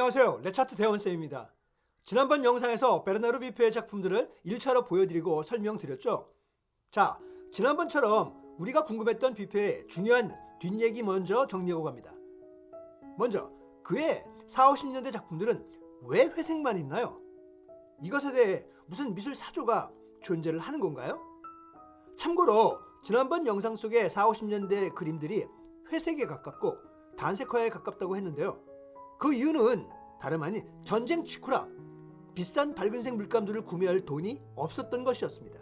안녕하세요. 레차트 대원쌤입니다. 지난번 영상에서 베르나르 비페의 작품들을 1차로 보여드리고 설명드렸죠. 자, 지난번처럼 우리가 궁금했던 비페의 중요한 뒷얘기 먼저 정리하고 갑니다. 먼저 그의 4, 50년대 작품들은 왜 회색만 있나요? 이것에 대해 무슨 미술 사조가 존재를 하는 건가요? 참고로 지난번 영상 속의 4, 50년대 그림들이 회색에 가깝고 단색화에 가깝다고 했는데요. 그 이유는 다름 아닌 전쟁 직후라 비싼 밝은색 물감들을 구매할 돈이 없었던 것이었습니다.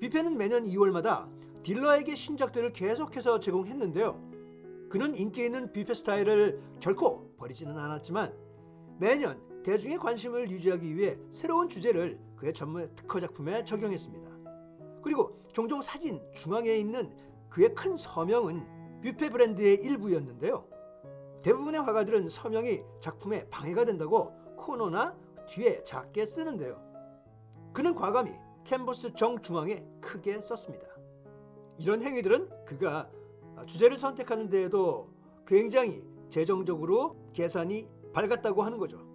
뷔페는 매년 2월마다 딜러에게 신작들을 계속해서 제공했는데요. 그는 인기 있는 뷔페 스타일을 결코 버리지는 않았지만 매년 대중의 관심을 유지하기 위해 새로운 주제를 그의 전문 특허 작품에 적용했습니다. 그리고 종종 사진 중앙에 있는 그의 큰 서명은 뷔페 브랜드의 일부였는데요. 대부분의 화가들은 서명이 작품에 방해가 된다고 코너나 뒤에 작게 쓰는데요. 그는 과감히 캔버스 정중앙에 크게 썼습니다. 이런 행위들은 그가 주제를 선택하는 데에도 굉장히 재정적으로 계산이 밝았다고 하는 거죠.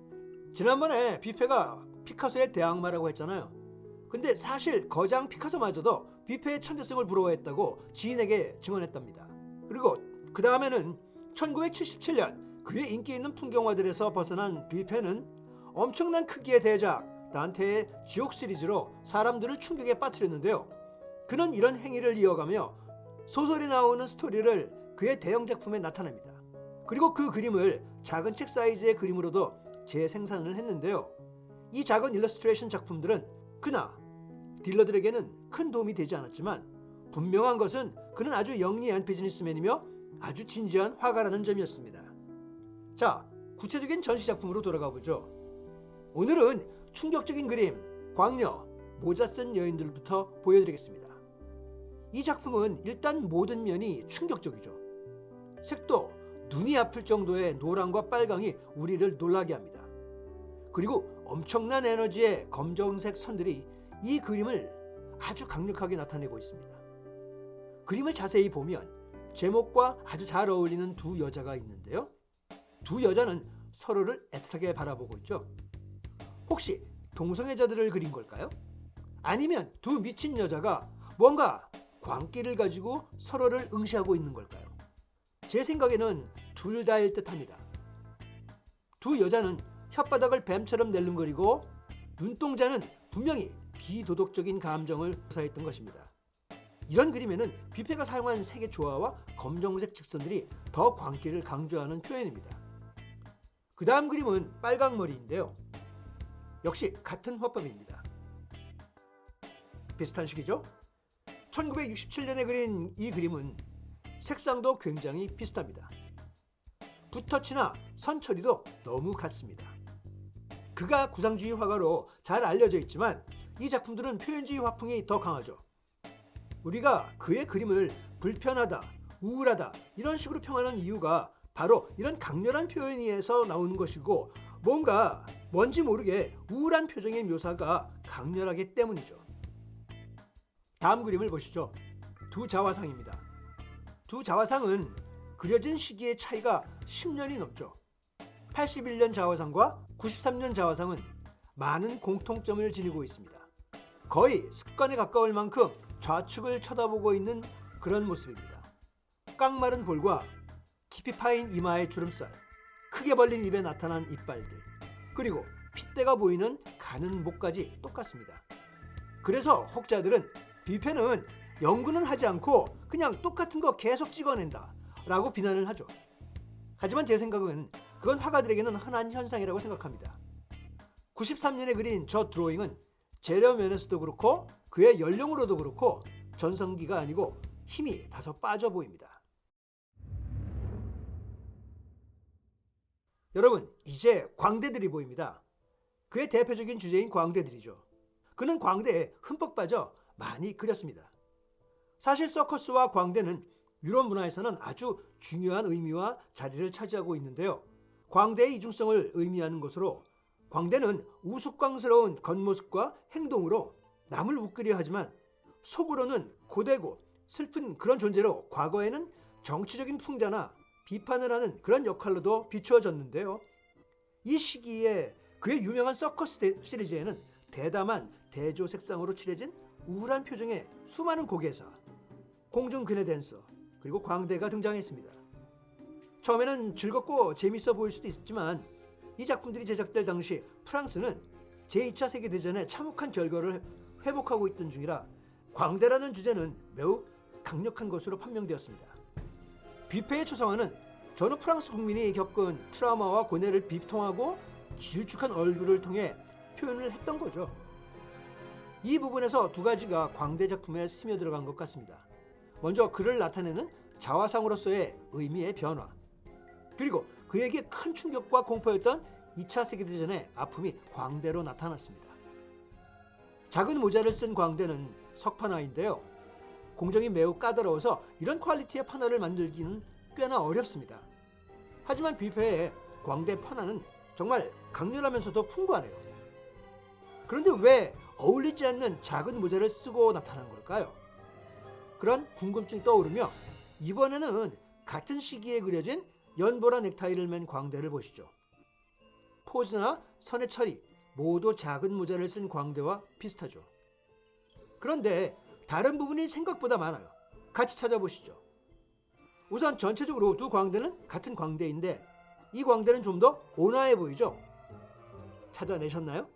지난번에 뷔페가 피카소의 대항마라고 했잖아요. 근데 사실 거장 피카소마저도 뷔페의 천재성을 부러워했다고 지인에게 증언했답니다. 그리고 그 다음에는 1977년 그의 인기 있는 풍경화들에서 벗어난 뷔페는 엄청난 크기의 대작 단테의 지옥 시리즈로 사람들을 충격에 빠뜨렸는데요. 그는 이런 행위를 이어가며 소설에 나오는 스토리를 그의 대형 작품에 나타냅니다. 그리고 그 그림을 작은 책 사이즈의 그림으로도 재생산을 했는데요. 이 작은 일러스트레이션 작품들은 그나 딜러들에게는 큰 도움이 되지 않았지만 분명한 것은 그는 아주 영리한 비즈니스맨이며 아주 진지한 화가라는 점이었습니다. 자, 구체적인 전시 작품으로 돌아가 보죠. 오늘은 충격적인 그림, 광녀, 모자 쓴 여인들부터 보여드리겠습니다. 이 작품은 일단 모든 면이 충격적이죠. 색도 눈이 아플 정도의 노랑과 빨강이 우리를 놀라게 합니다. 그리고 엄청난 에너지의 검정색 선들이 이 그림을 아주 강력하게 나타내고 있습니다. 그림을 자세히 보면 제목과 아주 잘 어울리는 두 여자가 있는데요. 두 여자는 서로를 애틋하게 바라보고 있죠. 혹시 동성애자들을 그린 걸까요? 아니면 두 미친 여자가 뭔가 광기를 가지고 서로를 응시하고 있는 걸까요? 제 생각에는 둘 다일 듯합니다. 두 여자는 혓바닥을 뱀처럼 낼름거리고 눈동자는 분명히 비도덕적인 감정을 묘사했던 것입니다. 이런 그림에는 뷔페가 사용한 색의 조화와 검정색 직선들이 더 광기를 강조하는 표현입니다. 그 다음 그림은 빨강머리인데요. 역시 같은 화법입니다. 비슷한 시기죠? 1967년에 그린 이 그림은 색상도 굉장히 비슷합니다. 붓터치나 선처리도 너무 같습니다. 그가 구상주의 화가로 잘 알려져 있지만 이 작품들은 표현주의 화풍이 더 강하죠. 우리가 그의 그림을 불편하다, 우울하다 이런 식으로 평하는 이유가 바로 이런 강렬한 표현에서 나오는 것이고 뭔가 뭔지 모르게 우울한 표정의 묘사가 강렬하기 때문이죠. 다음 그림을 보시죠. 두 자화상입니다. 두 자화상은 그려진 시기의 차이가 10년이 넘죠. 81년 자화상과 93년 자화상은 많은 공통점을 지니고 있습니다. 거의 습관에 가까울 만큼 좌측을 쳐다보고 있는 그런 모습입니다. 깡마른 볼과 깊이 파인 이마의 주름살, 크게 벌린 입에 나타난 이빨들, 그리고 핏대가 보이는 가는 목까지 똑같습니다. 그래서 혹자들은 뷔페는 연구는 하지 않고 그냥 똑같은 거 계속 찍어낸다 라고 비난을 하죠. 하지만 제 생각은 그건 화가들에게는 흔한 현상이라고 생각합니다. 93년에 그린 저 드로잉은 재료 면에서도 그렇고 그의 연령으로도 그렇고 전성기가 아니고 힘이 다소 빠져 보입니다. 여러분, 이제 광대들이 보입니다. 그의 대표적인 주제인 광대들이죠. 그는 광대에 흠뻑 빠져 많이 그렸습니다. 사실 서커스와 광대는 유럽 문화에서는 아주 중요한 의미와 자리를 차지하고 있는데요. 광대의 이중성을 의미하는 것으로 광대는 우스꽝스러운 겉모습과 행동으로 남을 웃기려 하지만 속으로는 고되고 슬픈 그런 존재로 과거에는 정치적인 풍자나 비판을 하는 그런 역할로도 비추어졌는데요. 이 시기에 그의 유명한 서커스 대- 시리즈에는 대담한 대조 색상으로 칠해진 우울한 표정의 수많은 고개사, 공중 그네 댄서, 그리고 광대가 등장했습니다. 처음에는 즐겁고 재밌어 보일 수도 있지만 이 작품들이 제작될 당시 프랑스는 제2차 세계대전의 참혹한 결과를 회복하고 있던 중이라 광대라는 주제는 매우 강력한 것으로 판명되었습니다. 뷔페의 초상화는 전후 프랑스 국민이 겪은 트라우마와 고뇌를 비통하고 길쭉한 얼굴을 통해 표현을 했던 거죠. 이 부분에서 두 가지가 광대 작품에 스며 들어간 것 같습니다. 먼저 그를 나타내는 자화상으로서의 의미의 변화, 그리고 그에게 큰 충격과 공포였던 2차 세계대전의 아픔이 광대로 나타났습니다. 작은 모자를 쓴 광대는 석판화인데요. 공정이 매우 까다로워서 이런 퀄리티의 판화를 만들기는 꽤나 어렵습니다. 하지만 뷔페의 광대 판화는 정말 강렬하면서도 풍부하네요. 그런데 왜 어울리지 않는 작은 모자를 쓰고 나타난 걸까요? 그런 궁금증이 떠오르며 이번에는 같은 시기에 그려진 연보라 넥타이를 맨 광대를 보시죠. 포즈나 선의 처리 모두 작은 모자를 쓴 광대와 비슷하죠. 그런데 다른 부분이 생각보다 많아요. 같이 찾아보시죠. 우선 전체적으로 두 광대는 같은 광대인데 이 광대는 좀 더 온화해 보이죠? 찾아내셨나요?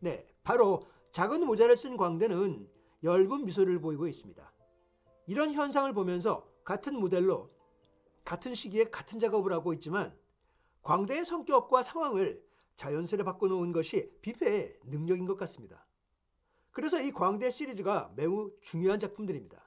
네, 바로 작은 모자를 쓴 광대는 엷은 미소를 보이고 있습니다. 이런 현상을 보면서 같은 모델로 같은 시기에 같은 작업을 하고 있지만 광대의 성격과 상황을 자연스레 바꿔놓은 것이 뷔페의 능력인 것 같습니다. 그래서 이 광대 시리즈가 매우 중요한 작품들입니다.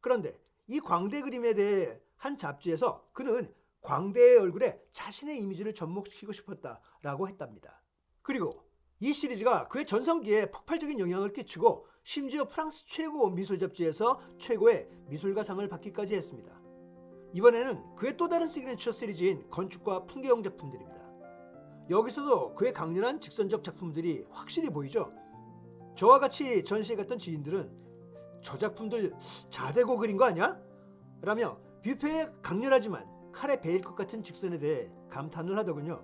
그런데 이 광대 그림에 대해 한 잡지에서 그는 광대의 얼굴에 자신의 이미지를 접목시키고 싶었다라고 했답니다. 그리고 이 시리즈가 그의 전성기에 폭발적인 영향을 끼치고 심지어 프랑스 최고 미술 잡지에서 최고의 미술가상을 받기까지 했습니다. 이번에는 그의 또 다른 시그니처 시리즈인 건축과 풍경 작품들입니다. 여기서도 그의 강렬한 직선적 작품들이 확실히 보이죠. 저와 같이 전시회 갔던 지인들은 저 작품들 자대고 그린 거 아니야? 라며 뷔페의 강렬하지만 칼에 베일 것 같은 직선에 대해 감탄을 하더군요.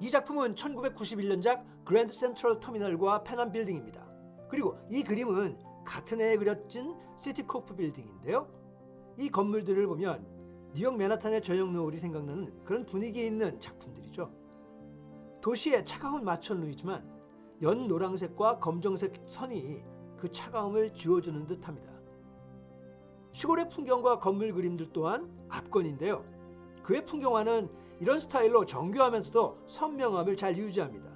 이 작품은 1991년작 그랜드 센트럴 터미널과 페남 빌딩입니다. 그리고 이 그림은 같은 해에 그려진 시티코프 빌딩인데요. 이 건물들을 보면 뉴욕 맨하탄의 저녁 노을이 생각나는 그런 분위기 있는 작품들이죠. 도시의 차가운 마천루이지만 연 노란색과 검정색 선이 그 차가움을 지워주는 듯합니다. 시골의 풍경과 건물 그림들 또한 압권인데요. 그의 풍경화는 이런 스타일로 정교하면서도 선명함을 잘 유지합니다.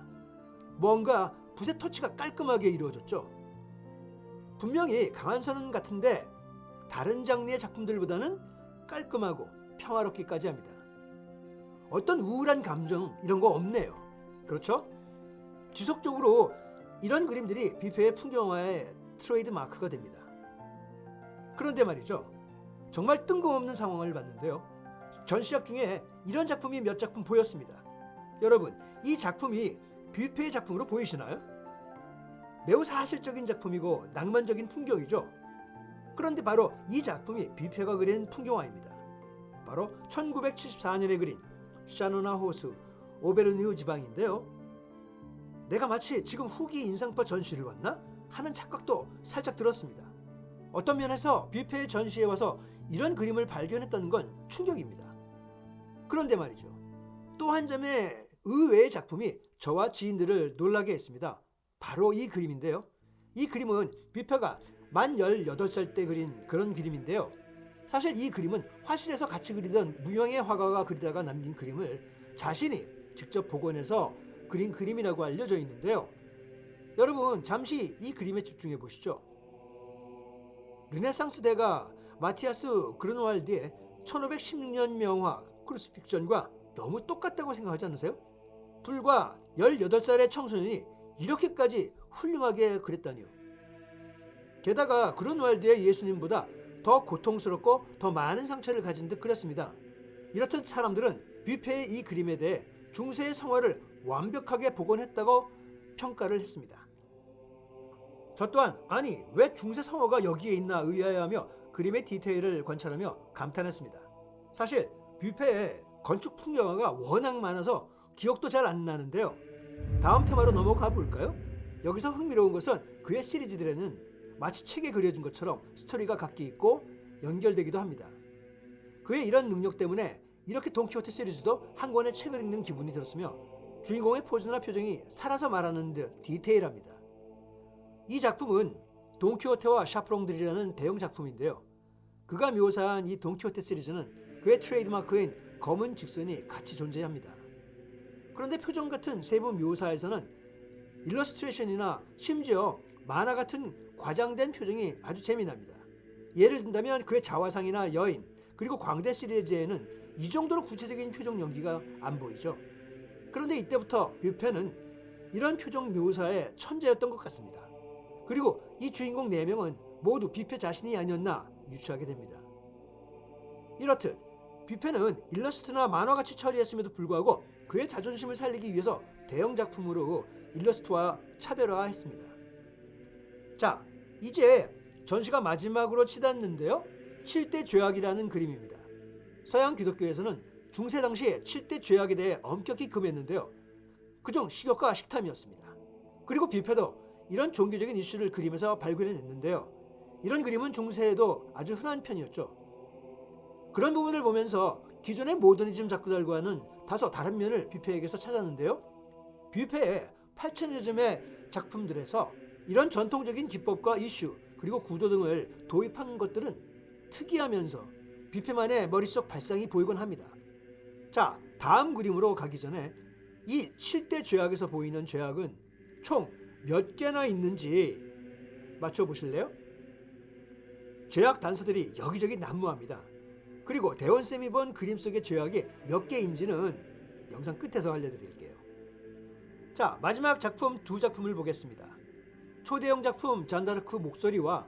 뭔가 붓의 터치가 깔끔하게 이루어졌죠. 분명히 강한 선은 같은데 다른 장르의 작품들보다는 깔끔하고 평화롭기까지 합니다. 어떤 우울한 감정 이런 거 없네요. 그렇죠? 지속적으로 이런 그림들이 뷔페의 풍경화의 트레이드 마크가 됩니다. 그런데 말이죠. 정말 뜬금없는 상황을 봤는데요. 전시작 중에 이런 작품이 몇 작품 보였습니다. 여러분, 이 작품이 뷔페의 작품으로 보이시나요? 매우 사실적인 작품이고 낭만적인 풍경이죠. 그런데 바로 이 작품이 뷔페가 그린 풍경화입니다. 바로 1974년에 그린 샤노나 호수 오베르뉴 지방인데요. 내가 마치 지금 후기 인상파 전시를 왔나 하는 착각도 살짝 들었습니다. 어떤 면에서 뷔페의 전시에 와서 이런 그림을 발견했다는 건 충격입니다. 그런데 말이죠. 또 한 점의 의외의 작품이 저와 지인들을 놀라게 했습니다. 바로 이 그림인데요. 이 그림은 뷔페가 만 18살 때 그린 그런 그림인데요. 사실 이 그림은 화실에서 같이 그리던 무명의 화가가 그리다가 남긴 그림을 자신이 직접 복원해서 그린 그림이라고 알려져 있는데요. 여러분 잠시 이 그림에 집중해 보시죠. 르네상스 대가 마티아스 그른왈드의 1516년 명화 크루스픽션과 너무 똑같다고 생각하지 않으세요? 불과 18살의 청소년이 이렇게까지 훌륭하게 그렸다니요. 게다가 그른왈드의 예수님보다 더 고통스럽고 더 많은 상처를 가진 듯 그렸습니다. 이렇듯 사람들은 뷔페의 이 그림에 대해 중세의 성화를 완벽하게 복원했다고 평가를 했습니다. 저 또한 아니 왜 중세 성화가 여기에 있나 의아해하며 그림의 디테일을 관찰하며 감탄했습니다. 사실 뷔페에 건축 풍경화가 워낙 많아서 기억도 잘 안 나는데요. 다음 테마로 넘어가 볼까요? 여기서 흥미로운 것은 그의 시리즈들에는 마치 책에 그려진 것처럼 스토리가 각기 있고 연결되기도 합니다. 그의 이런 능력 때문에 이렇게 돈키호테 시리즈도 한 권의 책을 읽는 기분이 들었으며 주인공의 포즈나 표정이 살아서 말하는 듯 디테일합니다. 이 작품은 돈키호테와 샤프롱들이라는 대형 작품인데요. 그가 묘사한 이 돈키호테 시리즈는 그의 트레이드마크인 검은 직선이 같이 존재합니다. 그런데 표정 같은 세부 묘사에서는 일러스트레이션이나 심지어 만화 같은 과장된 표정이 아주 재미납니다. 예를 든다면 그의 자화상이나 여인 그리고 광대 시리즈에는 이 정도로 구체적인 표정 연기가 안 보이죠. 그런데 이때부터 뷰페는 이런 표정 묘사의 천재였던 것 같습니다. 그리고 이 주인공 4명은 모두 뷔페 자신이 아니었나 유추하게 됩니다. 이렇듯 뷔페는 일러스트나 만화같이 처리했음에도 불구하고 그의 자존심을 살리기 위해서 대형 작품으로 일러스트와 차별화했습니다. 자, 이제 전시가 마지막으로 치닫는데요. 7대 죄악이라는 그림입니다. 서양 기독교에서는 중세 당시에 7대 죄악에 대해 엄격히 금했는데요. 그중 식욕과 식탐이었습니다. 그리고 뷔페도 이런 종교적인 이슈를 그림에서 발견해냈는데요. 이런 그림은 중세에도 아주 흔한 편이었죠. 그런 부분을 보면서 기존의 모더니즘 작가들과는 다소 다른 면을 뷔페에게서 찾았는데요. 뷔페의 8천여 점의 작품들에서 이런 전통적인 기법과 이슈 그리고 구도 등을 도입한 것들은 특이하면서 뷔페만의 머릿속 발상이 보이곤 합니다. 자, 다음 그림으로 가기 전에 이 7대 죄악에서 보이는 죄악은 총 몇 개나 있는지 맞춰보실래요? 죄악 단서들이 여기저기 난무합니다. 그리고 대원쌤이 본 그림 속의 죄악이 몇 개인지는 영상 끝에서 알려드릴게요. 자, 마지막 작품 두 작품을 보겠습니다. 초대형 작품 잔다르크 목소리와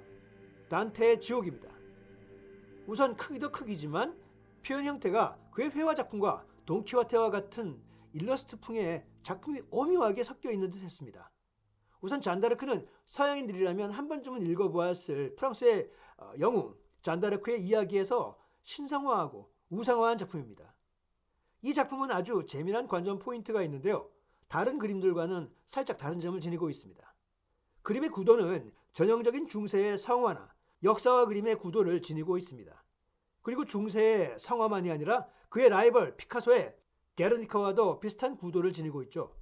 단테의 지옥입니다. 우선 크기도 크기지만 표현 형태가 그의 회화 작품과 돈키호테와 같은 일러스트풍의 작품이 오묘하게 섞여 있는 듯 했습니다. 우선 잔다르크는 서양인들이라면 한 번쯤은 읽어보았을 프랑스의 어, 영웅 잔다르크의 이야기에서 신성화하고 우상화한 작품입니다. 이 작품은 아주 재미난 관전 포인트가 있는데요. 다른 그림들과는 살짝 다른 점을 지니고 있습니다. 그림의 구도는 전형적인 중세의 성화나 역사와 그림의 구도를 지니고 있습니다. 그리고 중세의 성화만이 아니라 그의 라이벌 피카소의 게르니카와도 비슷한 구도를 지니고 있죠.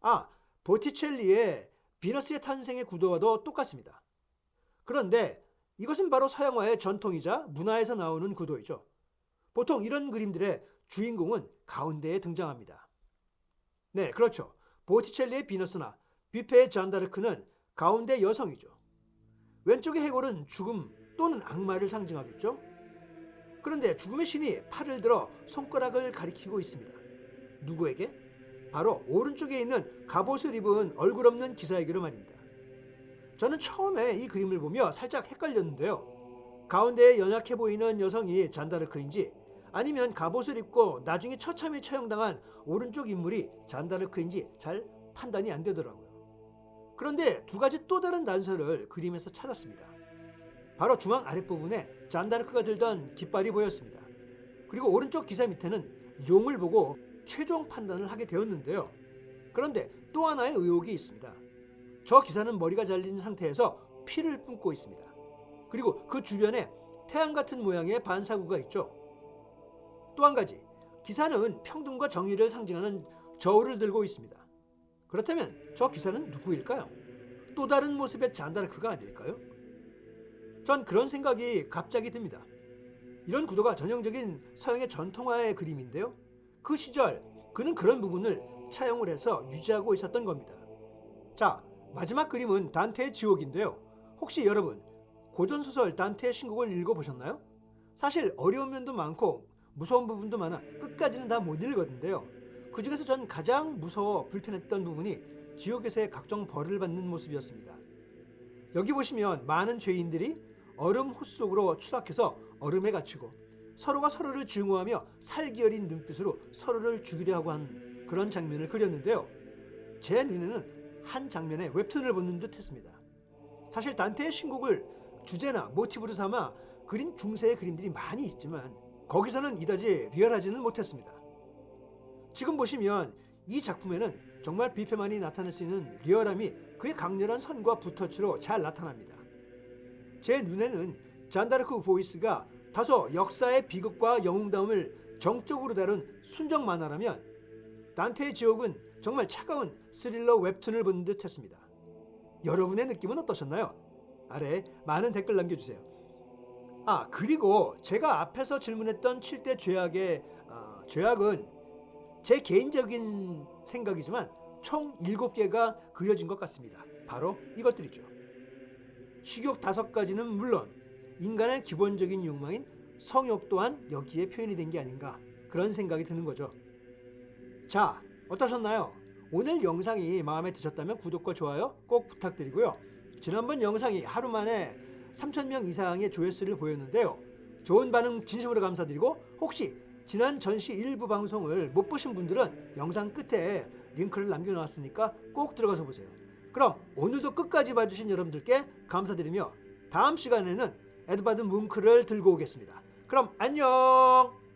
아, 보티첼리의 비너스의 탄생의 구도와도 똑같습니다. 그런데 이것은 바로 서양화의 전통이자 문화에서 나오는 구도이죠. 보통 이런 그림들의 주인공은 가운데에 등장합니다. 네, 그렇죠. 보티첼리의 비너스나 뷔페의 잔다르크는 가운데 여성이죠. 왼쪽의 해골은 죽음 또는 악마를 상징하겠죠. 그런데 죽음의 신이 팔을 들어 손가락을 가리키고 있습니다. 누구에게? 바로 오른쪽에 있는 갑옷을 입은 얼굴 없는 기사에게로 말입니다. 저는 처음에 이 그림을 보며 살짝 헷갈렸는데요. 가운데에 연약해 보이는 여성이 잔다르크인지 아니면 갑옷을 입고 나중에 처참히 처형당한 오른쪽 인물이 잔다르크인지 잘 판단이 안 되더라고요. 그런데 두 가지 또 다른 단서를 그림에서 찾았습니다. 바로 중앙 아랫부분에 잔다르크가 들던 깃발이 보였습니다. 그리고 오른쪽 기사 밑에는 용을 보고 최종 판단을 하게 되었는데요. 그런데 또 하나의 의혹이 있습니다. 저 기사는 머리가 잘린 상태에서 피를 뿜고 있습니다. 그리고 그 주변에 태양 같은 모양의 반사구가 있죠. 또 한 가지, 기사는 평등과 정의를 상징하는 저울을 들고 있습니다. 그렇다면 저 기사는 누구일까요? 또 다른 모습의 잔다르크가 아닐까요? 전 그런 생각이 갑자기 듭니다. 이런 구도가 전형적인 서양의 전통화의 그림인데요. 그 시절 그는 그런 부분을 차용을 해서 유지하고 있었던 겁니다. 자, 마지막 그림은 단테의 지옥인데요. 혹시 여러분 고전 소설 단테의 신곡을 읽어보셨나요? 사실 어려운 면도 많고 무서운 부분도 많아 끝까지는 다 못 읽었는데요. 그 중에서 전 가장 무서워 불편했던 부분이 지옥에서의 각종 벌을 받는 모습이었습니다. 여기 보시면 많은 죄인들이 얼음 호수 속으로 추락해서 얼음에 갇히고 서로가 서로를 증오하며 살기 어린 눈빛으로 서로를 죽이려 하고 한 그런 장면을 그렸는데요. 제 눈에는 한 장면에 웹툰을 보는 듯 했습니다. 사실 단테의 신곡을 주제나 모티브로 삼아 그린 중세의 그림들이 많이 있지만 거기서는 이다지 리얼하지는 못했습니다. 지금 보시면 이 작품에는 정말 뷔페만이 나타낼 수 있는 리얼함이 그의 강렬한 선과 붓터치로 잘 나타납니다. 제 눈에는 잔다르크 보이스가 다소 역사의 비극과 영웅다움을 정적으로 다룬 순정 만화라면 단테의 지옥은 정말 차가운 스릴러 웹툰을 본 듯했습니다. 여러분의 느낌은 어떠셨나요? 아래 많은 댓글 남겨주세요. 아 그리고 제가 앞에서 질문했던 7대 죄악의 어, 죄악은 제 개인적인 생각이지만 총 7개가 그려진 것 같습니다. 바로 이것들이죠. 식욕 다섯 가지는 물론 인간의 기본적인 욕망인 성욕 또한 여기에 표현이 된 게 아닌가 그런 생각이 드는 거죠. 자, 어떠셨나요? 오늘 영상이 마음에 드셨다면 구독과 좋아요 꼭 부탁드리고요. 지난번 영상이 하루 만에 3,000명 이상의 조회수를 보였는데요. 좋은 반응 진심으로 감사드리고 혹시 지난 전시 일부 방송을 못 보신 분들은 영상 끝에 링크를 남겨놓았으니까 꼭 들어가서 보세요. 그럼 오늘도 끝까지 봐주신 여러분들께 감사드리며 다음 시간에는 에드바드 뭉크를 들고 오겠습니다. 그럼 안녕!